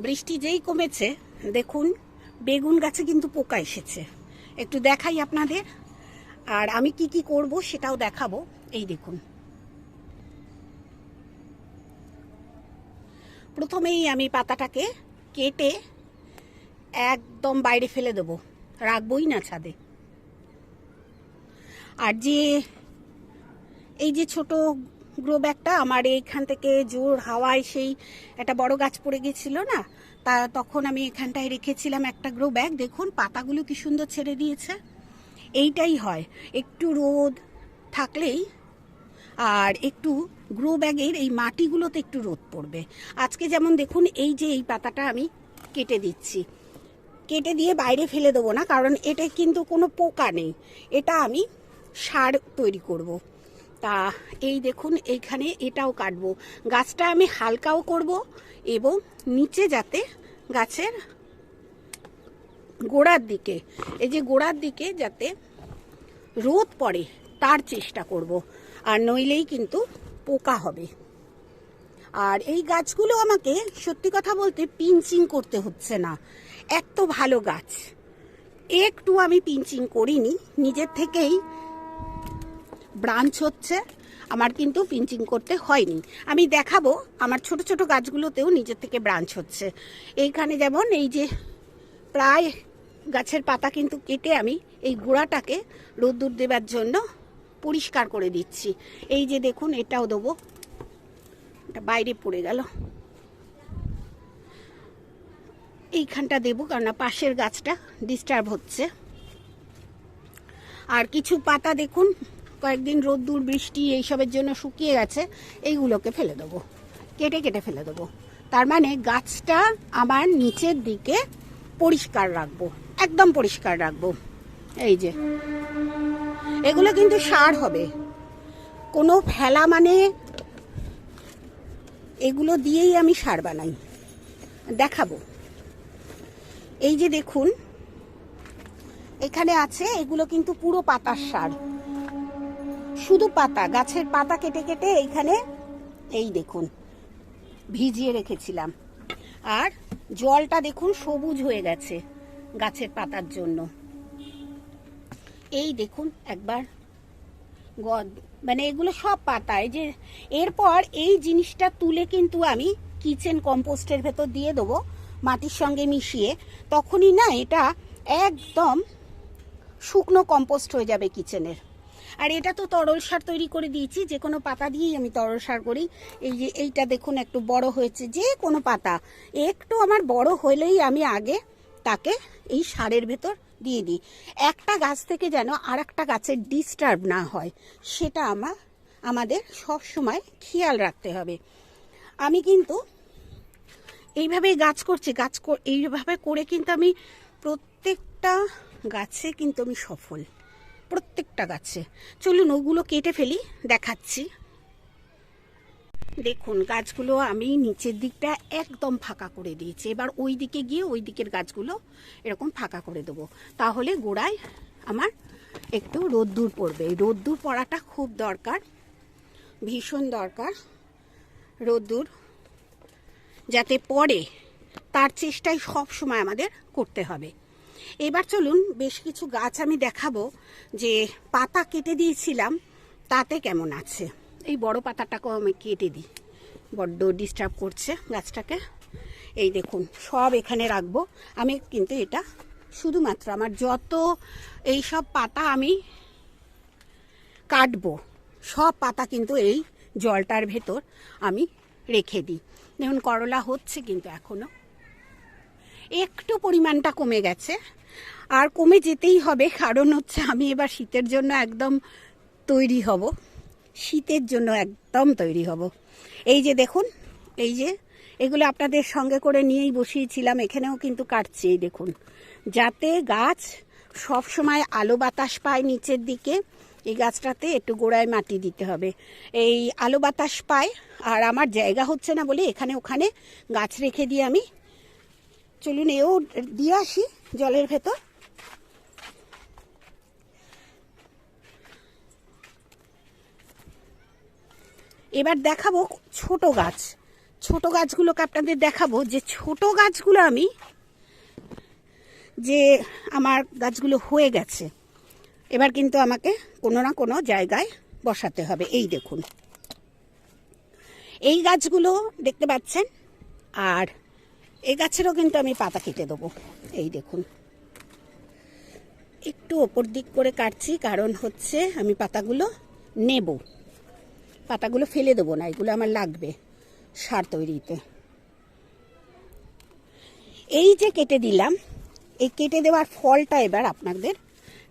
বৃষ্টি যেই কমেছে, দেখুন, বেগুন গাছে কিন্তু পোকা এসেছে। একটু দেখাই আপনাদের, আর আমি কি কি করব সেটাও দেখাবো। এই দেখুন। প্রথমেই আমি পাতাটাকে কেটে একদম বাইরে ফেলে দেবো। রাখবই না ছাদে। আর যে, এই যে ছোট গ্রো ব্যাগটা। আমার এইখান থেকে জোর হাওয়ায় সেই একটা বড় গাছ পড়ে গেছিল না? তা তখন আমি এখানটায় রেখেছিলাম একটা গ্রো ব্যাগ। দেখুন, পাতাগুলো কি সুন্দর ছেড়ে দিয়েছে। এইটাই হয়। একটু রোদ থাকলেই আর একটু গ্রো ব্যাগের এই মাটিগুলোতে একটু রোদ পড়বে। আজকে যেমন দেখুন, এই যে এই পাতাটা আমি কেটে দিচ্ছি। কেটে দিয়ে বাইরে ফেলে দেবো না, কারণ এটা কিন্তু কোনো পোকা নেই। এটা আমি সার তৈরি করব। তা, এই দেখুন এইখানে এটাও কাটবো। গাছটা আমি হালকাও করব এবং নিচে যাতে গাছের গোড়ার দিকে, এই যে গোড়ার দিকে যাতে রোদ পড়ে, তার চেষ্টা করব। আর নইলেই কিন্তু পোকা হবে। আর এই গাছগুলো আমাকে সত্যি কথা বলতে পিঞ্চিং করতে হচ্ছে না। এত ভালো গাছ। একটু আমি পিঞ্চিং করিনি, নিজের থেকেই ব্রাঞ্চ হচ্ছে, আমার কিন্তু পিঞ্চিং করতে হয়নি। আমি দেখাবো, আমার ছোট ছোট গাছগুলোতেও নিজের থেকে ব্রাঞ্চ হচ্ছে। এইখানে যেমন এই যে প্রায় গাছের পাতা কিন্তু কেটে আমি এই গোড়াটাকে রোদ্দুর দেবার জন্য পরিষ্কার করে দিচ্ছি। এই যে দেখুন, এটাও দেবো। এটা বাইরে পড়ে গেল। এইখানটা দেবো কারণ পাশের গাছটা ডিস্টার্ব হচ্ছে। আর কিছু পাতা দেখুন কয়েকদিন রোদ্দুর বৃষ্টি এইসবের জন্য শুকিয়ে গেছে, এইগুলোকে ফেলে দেবো। কেটে কেটে ফেলে দেবো। তার মানে গাছটা আমার নিচের দিকে পরিষ্কার রাখব, একদম পরিষ্কার রাখব। এই যে, এগুলো কিন্তু সার হবে। কোনো ফেলা মানে এগুলো দিয়েই আমি সার বানাই। দেখাবো। এই যে দেখুন, এখানে আছে এগুলো কিন্তু পুরো পাতার সার। শুধু পাতা, গাছের পাতা কেটে কেটে এইখানে এই দেখুন, ভিজিয়ে রেখেছিলাম। আর জলটা দেখুন সবুজ হয়ে গেছে গাছের পাতার জন্য। এই দেখুন একবার গদ- মানে এগুলো সব পাতা যে এরপর এই জিনিসটা তুলে কিন্তু আমি কিচেন কম্পোস্টের ভেতর দিয়ে দেবো মাটির সঙ্গে মিশিয়ে। তখনই না এটা একদম শুকনো কম্পোস্ট হয়ে যাবে কিচেনের। আর এটা তো তরল সার তৈরি করে দিয়েছি, যে কোনো পাতা দিয়েই আমি তরল সার করি। এই যে এইটা দেখুন, একটু বড় হয়েছে, যে কোনো পাতা। একটু আমার বড় হলেই আমি আগে তাকে এই সারের ভেতর দিয়ে দিই। একটা গাছ থেকে যেন আর একটা গাছের ডিস্টার্ব না হয়, সেটা আমার আমাদের সব সময় খেয়াল রাখতে হবে। আমি কিন্তু এইভাবেই গাছ করছি, গাছ এইভাবে করে কিন্তু আমি প্রত্যেকটা গাছে কিন্তু আমি সফল। প্রত্যেকটা গাছে। চলুন, ওগুলো কেটে ফেলি, দেখাচ্ছি। দেখুন, গাছগুলো আমি নিচের দিকটা একদম ফাঁকা করে দিয়েছি। এবার ওই দিকে গিয়ে ওই দিকের গাছগুলো এরকম ফাঁকা করে দেবো। তাহলে গোড়ায় আমার একটু রোদ্দুর পড়বে। রোদ্দুর পড়াটা খুব দরকার, ভীষণ দরকার রোদ্দুর, যাতে পড়ে। তার চেষ্টাই সব সময় আমাদের করতে হবে। এবার চলুন বেশ কিছু গাছ আমি দেখাবো যে পাতা কেটে দিয়েছিলাম, তাতে কেমন আছে। এই বড় পাতাটাকেও আমি কেটে দিই। বড্ড ডিস্টার্ব করছে গাছটাকে। এই দেখুন, সব এখানে রাখব। আমি কিন্তু এটা শুধুমাত্র আমার যত এই সব পাতা আমি কাটবো, সব পাতা কিন্তু এই জলটার ভেতর আমি রেখে দিই। দেখুন, করলা হচ্ছে কিন্তু এখনও। একটু পরিমাণটা কমে গেছে। আর কমে যেতেই হবে, কারণ হচ্ছে আমি এবার শীতের জন্য একদম তৈরি হব। শীতের জন্য একদম তৈরি হব। এই যে দেখুন, এই যে এগুলো আপনাদের সঙ্গে করে নিয়েই বসিয়েছিলাম, এখানেও কিন্তু কাটছি, এই দেখুন। যাতে গাছ সব সময় আলো বাতাস পায় নিচের দিকে, এই গাছটাতে একটু গোড়ায় মাটি দিতে হবে। এই আলো বাতাস পায়, আর আমার জায়গা হচ্ছে না বলে এখানে ওখানে গাছ রেখে দিয়ে আমি চলুন এও দিয়ে আসি জলের ভেতর। এবার দেখাবো ছোট গাছ। ছোট গাছগুলোকে আপনাদের দেখাবো। যে ছোট গাছগুলো আমি, যে আমার গাছগুলো হয়ে গেছে, এবার কিন্তু আমাকে কোনো না কোনো জায়গায় বসাতে হবে। এই দেখুন। এই গাছগুলো দেখতে পাচ্ছেন? আর এই গাছেরও কিন্তু আমি পাতা কেটে দেবো। এই দেখুন। একটু ওপর দিক করে কাটছি, কারণ হচ্ছে আমি পাতাগুলো নেব। পাতাগুলো ফেলে দেবো না, এগুলো আমার লাগবে সার তৈরিতে। এই যে কেটে দিলাম, এই কেটে দেওয়ার ফলটা এবার আপনাদের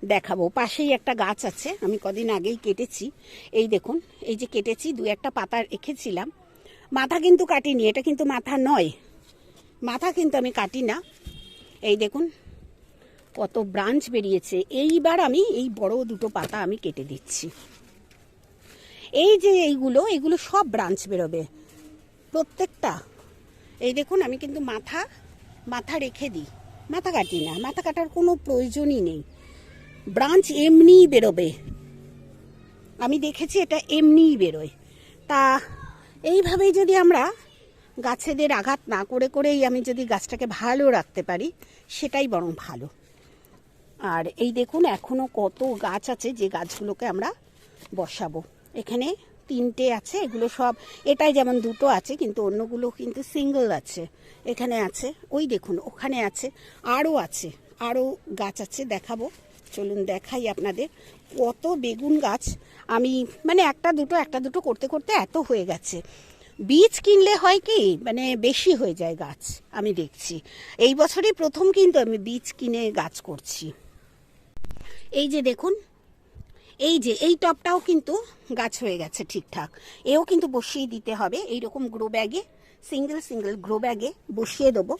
দেখাবো। পাশেই একটা গাছ আছে, আমি কদিন আগেই কেটেছি। এই দেখুন, এই যে কেটেছি, দু একটা পাতা রেখেছিলাম। মাথা কিন্তু কাটিনি, এটা কিন্তু মাথা নয়। মাথা কিন্তু আমি কাটি না। এই দেখুন, কত ব্রাঞ্চ বেরিয়েছে। এইবার আমি এই বড় দুটো পাতা আমি কেটে দিচ্ছি। এই যে এইগুলো এইগুলো সব ব্রাঞ্চ বেরোবে। প্রত্যেকটা। এই দেখুন, আমি কিন্তু মাথা মাথা রেখে দিই। মাথা কাটি না, মাথা কাটার কোনো প্রয়োজনই নেই। ব্রাঞ্চ এমনিই বেরোবে। আমি দেখেছি এটা এমনিই বেরোয়। তা, এইভাবেই যদি আমরা গাছেদের আঘাত না করে করেই আমি যদি গাছটাকে ভালো রাখতে পারি, সেটাই বরং ভালো। আর এই দেখুন, এখনও কত গাছ আছে যে গাছগুলোকে আমরা বসাবো। এখানে তিনটে আছে, এগুলো সব, এটাই যেমন দুটো আছে, কিন্তু অন্যগুলো কিন্তু সিঙ্গেল আছে। এখানে আছে, ওই দেখুন, ওখানে আছে, আরও আছে, আরও গাছ আছে, দেখাবো। চলুন দেখাই আপনাদের কত বেগুন গাছ। আমি মানে একটা দুটো একটা দুটো করতে করতে এত হয়ে গেছে। বীজ কিনলে হয় কি মানে বেশি হয়ে যায় গাছ, আমি দেখছি। এই বছরই প্রথম কিন্তু আমি বীজ কিনে গাছ করছি। এই যে দেখুন, এই যে, এই টপটাও কিন্তু গাছ হয়ে গেছে ঠিকঠাক। এও কিন্তু বসিয়ে দিতে হবে, এইরকম গ্রো ব্যাগে সিঙ্গেল সিঙ্গেল গ্রো ব্যাগে বসিয়ে দেবো।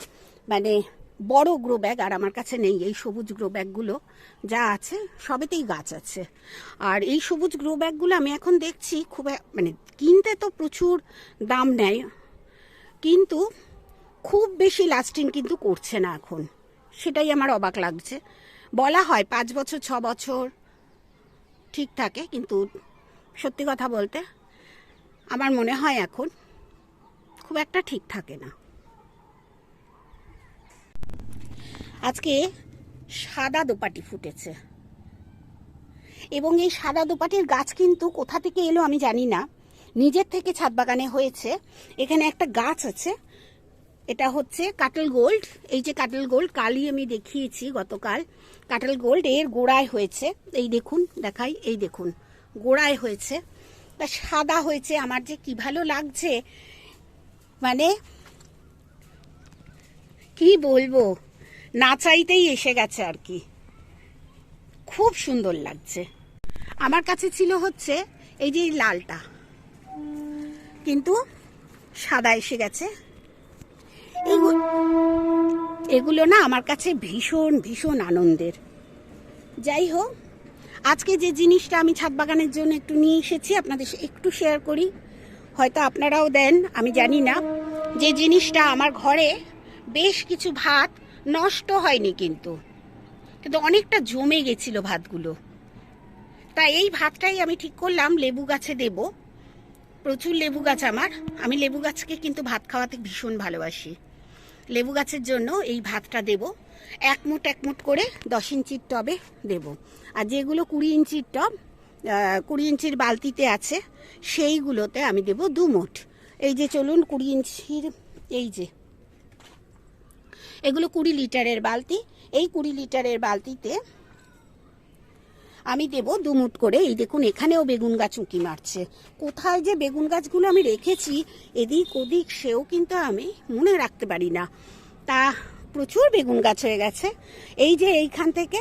মানে বড় গ্রো ব্যাগ আর আমার কাছে নেই এই সবুজ গ্রো ব্যাগগুলো যা আছে, সবেতেই গাছ আছে। আর এই সবুজ গ্রো ব্যাগগুলো আমি এখন দেখছি খুব মানে কিনতে তো প্রচুর দাম নেয়, কিন্তু খুব বেশি লাস্টিং কিন্তু করছে না এখন। সেটাই আমার অবাক লাগছে। বলা হয় পাঁচ বছর, ছ বছর ঠিক থাকে, কিন্তু সত্যি কথা বলতে আমার মনে হয় এখন খুব একটা ঠিক থাকে না। আজকে সাদা দোপাটি ফুটেছে। এবং এই সাদা দোপাটির গাছ কিন্তু কোথা থেকে এলো আমি জানি না। নিজের থেকে ছাদ বাগানে হয়েছে। এখানে একটা গাছ আছে। এটা হচ্ছে কাটল গোল্ড। এই যে কাটল গোল্ড, কালই আমি দেখিয়েছি গতকাল। কাটল গোল্ড এর গোড়ায় হয়েছে। এই দেখুন, দেখাই, এই দেখুন, গোড়ায় হয়েছে। তা সাদা হয়েছে, আমার যে কি ভালো লাগছে। মানে কি বলব? না চাইতেই এসে গেছে আর কি। খুব সুন্দর লাগছে। আমার কাছে ছিল হচ্ছে এই যে লালটা। কিন্তু সাদা এসে গেছে। এগু- এগুলো না আমার কাছে ভীষণ ভীষণ আনন্দের। যাই হোক, আজকে যে জিনিসটা আমি ছাদ বাগানের জন্য একটু নিয়ে এসেছি, আপনাদের একটু শেয়ার করি। হয়তো আপনারাও দেন, আমি জানি না। যে জিনিসটা আমার ঘরে বেশ কিছু ভাত নষ্ট হয়নি কিন্তু। কিন্তু অনেকটা জমে গেছিল ভাতগুলো। তা এই ভাতটাই আমি ঠিক করলাম, লেবু গাছে দেব। প্রচুর লেবু গাছ আমার। আমি লেবু গাছকে কিন্তু ভাত খাওয়াতে ভীষণ ভালোবাসি। লেবু গাছের জন্য এই ভাতটা দেব। এক মুঠ এক মুঠ করে দশ ইঞ্চির টবে দেব। আর যেগুলো কুড়ি ইঞ্চির টব কুড়ি ইঞ্চির বালতিতে আছে, সেইগুলোতে আমি দেব দু মুঠ। এই যে চলুন, কুড়ি ইঞ্চির, এই যে এগুলো কুড়ি লিটারের বালতি। এই কুড়ি লিটারের বালতিতে আমি দেব দুমুট করে, এই দেখুন এখানেও বেগুন গাছ উঁকি মারছে। কোথায় যে বেগুন গাছগুলো আমি রেখেছি, এদিক ওদিক সেও কিন্তু আমি মনে রাখতে পারি না। তা প্রচুর বেগুন গাছ হয়ে গেছে। এই যে এইখান থেকে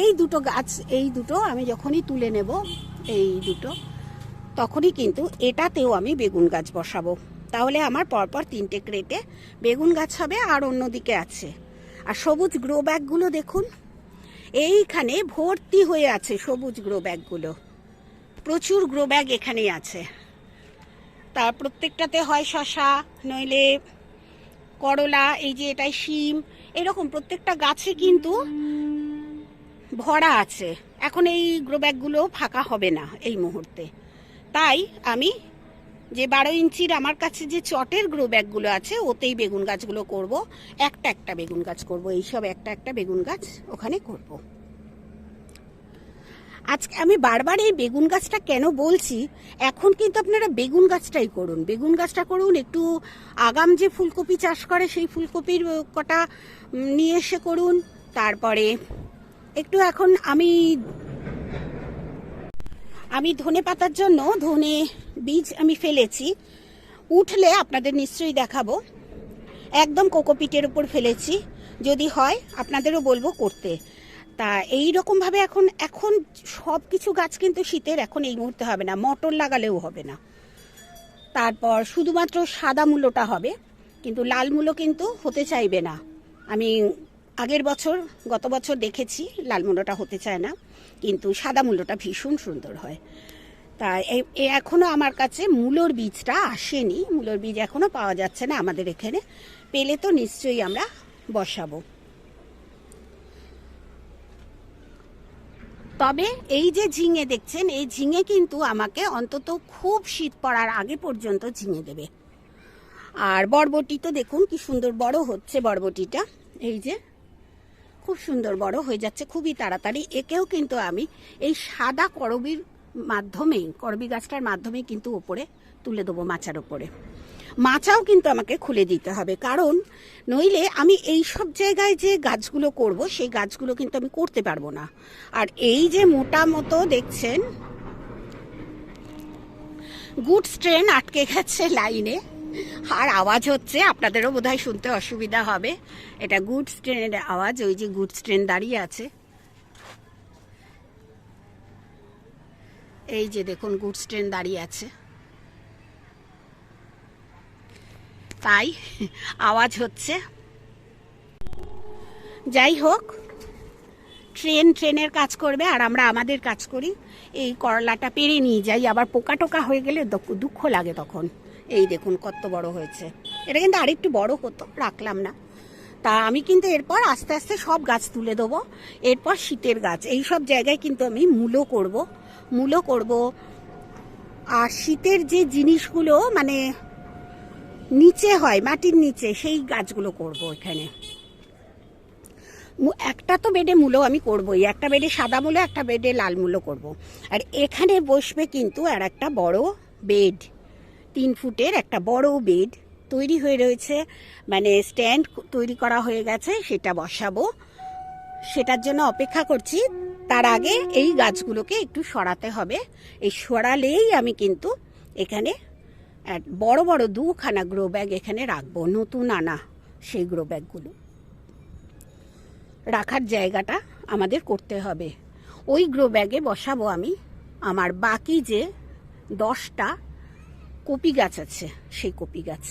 এই দুটো গাছ, এই দুটো আমি যখনই তুলে নেব, এই দুটো, তখনই কিন্তু এটাতেও আমি বেগুন গাছ বসাবো। তাহলে আমার পরপর তিনটে ক্রেটে বেগুন গাছ হবে আর অন্যদিকে আছে। আর সবুজ গ্রো ব্যাগগুলো দেখুন। এইখানে ভর্তি হয়ে আছে সবুজ গ্রো ব্যাগগুলো। প্রচুর গ্রো ব্যাগ এখানেই আছে। তার প্রত্যেকটাতে হয় শশা, নইলে করলা, এই যে এটাই শিম, এরকম প্রত্যেকটা গাছে কিন্তু ভরা আছে। এখন এই গ্রো ব্যাগগুলো ফাঁকা হবে না এই মুহূর্তে। তাই আমি যে বারো ইঞ্চির আমার কাছে যে চটের গ্রো ব্যাগগুলো আছে, ওতেই বেগুন গাছগুলো করব। একটা একটা বেগুন গাছ করব, এইসব একটা একটা বেগুন গাছ ওখানে করব। আজকে আমি বারবার এই বেগুন গাছটা কেন বলছি, এখন কিন্তু আপনারা বেগুন গাছটাই করুন। বেগুন গাছটা করুন, একটু আগাম যে ফুলকপি চাষ করে, সেই ফুলকপির কটা নিয়ে এসে করুন। তারপরে একটু এখন আমি আমি ধনে পাতার জন্য ধনে বীজ আমি ফেলেছি। উঠলে আপনাদের নিশ্চয়ই দেখাবো। একদম কোকোপিটের উপর ফেলেছি। যদি হয়, আপনাদেরও বলব করতে। তা এই রকম ভাবে এখন এখন সব কিছু গাছ কিন্তু শীতের, এখন এই মুহূর্তে হবে না। মটর লাগালেও হবে না। তারপর শুধুমাত্র সাদা মূলোটা হবে। কিন্তু লাল মূলো কিন্তু হতে চাইবে না। আমি আগের বছর, গত বছর দেখেছি লাল মূলোটা হতে চায় না, কিন্তু সাদা মূলোটা ভীষণ সুন্দর হয়। তা এ- এ আমার কাছে মূলোর বীজটা আসেনি, মূলোর বীজ এখনও পাওয়া যাচ্ছে না আমাদের এখানে, পেলে তো নিশ্চয়ই আমরা বসাবো। তবে এই যে ঝিঙে দেখছেন, এই ঝিঙে কিন্তু আমাকে অন্তত খুব শীত পড়ার আগে পর্যন্ত ঝিঙে দেবে। আর বরবটি তো দেখুন, কি সুন্দর বড় হচ্ছে বরবটিটা, এই যে। খুব সুন্দর বড় হয়ে যাচ্ছে, খুবই তাড়াতাড়ি। একেও কিন্তু আমি এই সাদা করবির মাধ্যমেই, করবি গাছটার মাধ্যমে কিন্তু ওপরে তুলে দেবো মাচার ওপরে মাচাও কিন্তু আমাকে খুলে দিতে হবে, কারণ নইলে আমি এই সব জায়গায় যে গাছগুলো করব, সেই গাছগুলো কিন্তু আমি করতে পারব না। আর এই যে মোটা মতো দেখছেন গুডস ট্রেন আটকে গেছে লাইনে। আর আওয়াজ হচ্ছে আপনাদেরও বোধহয় শুনতে অসুবিধা হবে। এটা গুডস ট্রেনের আওয়াজ, ওই যে গুডস ট্রেন দাঁড়িয়ে আছে। এই যে দেখুন গুডস ট্রেন দাঁড়িয়ে আছে। তাই আওয়াজ হচ্ছে। যাই হোক, ট্রেন ট্রেনের কাজ করবে আর আমরা আমাদের কাজ করি। এই করলাটা পেরে নিয়ে যাই। আবার পোকা টোকা হয়ে গেলে দুঃখ লাগে তখন। এই দেখুন কত বড় হয়েছে। এটা কিন্তু আরেকটু বড় হতো, রাখলাম না। তা আমি কিন্তু এরপর আস্তে আস্তে সব গাছ তুলে দেবো। এরপর শীতের গাছ, এই সব জায়গায় কিন্তু আমি মূলো করব। মূলো করব। আর শীতের যে জিনিসগুলো মানে নিচে হয়, মাটির নিচে, সেই গাছগুলো করব এখানে। একটা তো বেডে মূলো আমি করবই। একটা বেডে সাদা মূলো, একটা বেডে লাল মূলো করব। আর এখানে বসবে কিন্তু আর একটা বড় বেড। তিন ফুটের একটা বড় বেড তৈরি হয়ে রয়েছে। মানে স্ট্যান্ড তৈরি করা হয়ে গেছে, সেটা বসাবো। সেটার জন্য অপেক্ষা করছি। তার আগে এই গাছগুলোকে একটু সরাতে হবে। এই সরালেই আমি কিন্তু এখানে বড় বড় দুখানা গ্রো ব্যাগ এখানে রাখব, নতুন আনা সেই গ্রো ব্যাগগুলো রাখার জায়গাটা আমাদের করতে হবে। ওই গ্রো ব্যাগে বসাবো আমি। আমার বাকি যে দশটা কপি গাছ আছে, সেই কপি গাছ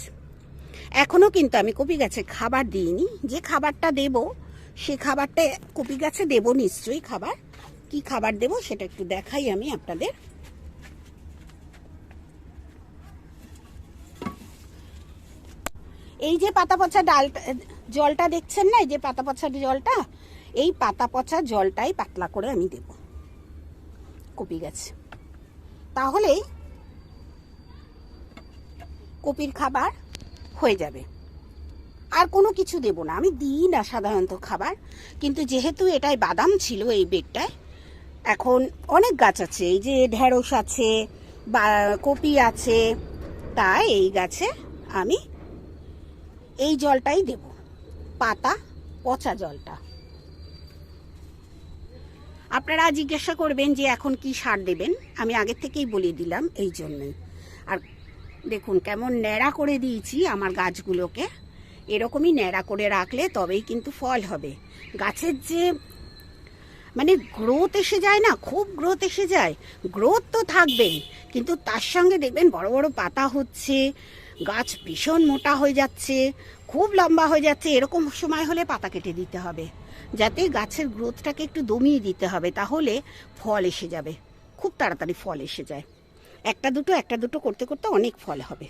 এখনও কিন্তু আমি কপি গাছে খাবার দিইনি। যে খাবারটা দেব, সে খাবারটা কপি গাছে দেব নিশ্চয়ই খাবার। কি খাবার দেব সেটা একটু দেখাই আমি আপনাদের। এই যে পাতা পচা ডালটা জলটা দেখছেন না? এই যে পাতা পচা জলটা, এই পাতা পচা জলটাই পাতলা করে আমি দেব কপি গাছে তাহলেই কপির খাবার হয়ে যাবে। আর কোনো কিছু দেব না। আমি দিই না সাধারণত খাবার, কিন্তু যেহেতু এটাই বাদাম ছিল এই বেগটায়, এখন অনেক গাছ আছে। এই যে ঢেঁড়স আছে বা কপি আছে তাই এই গাছে আমি এই জলটাই দেব। পাতা, পচা জলটা। আপনারা জিজ্ঞাসা করবেন যে এখন কি সার দেবেন? আমি আগের থেকেই বলে দিলাম এই জন্যই। আর দেখুন, কেমন ন্যাড়া করে দিয়েছি আমার গাছগুলোকে। এরকমই ন্যাড়া করে রাখলে তবেই কিন্তু ফল হবে। গাছের যে মানে গ্রোথ এসে যায় না, খুব গ্রোথ এসে যায় গ্রোথ তো থাকবেই, কিন্তু তার সঙ্গে দেখবেন বড় বড় পাতা হচ্ছে, গাছ ভীষণ মোটা হয়ে যাচ্ছে, খুব লম্বা হয়ে যাচ্ছে, এরকম সময় হলে পাতা কেটে দিতে হবে। যাতে গাছের গ্রোথটাকে একটু দমিয়ে দিতে হবে, তাহলে ফল এসে যাবে, খুব তাড়াতাড়ি ফল এসে যায়। একটা দুটো একটা দুটো করতে করতে অনেক ফল হবে।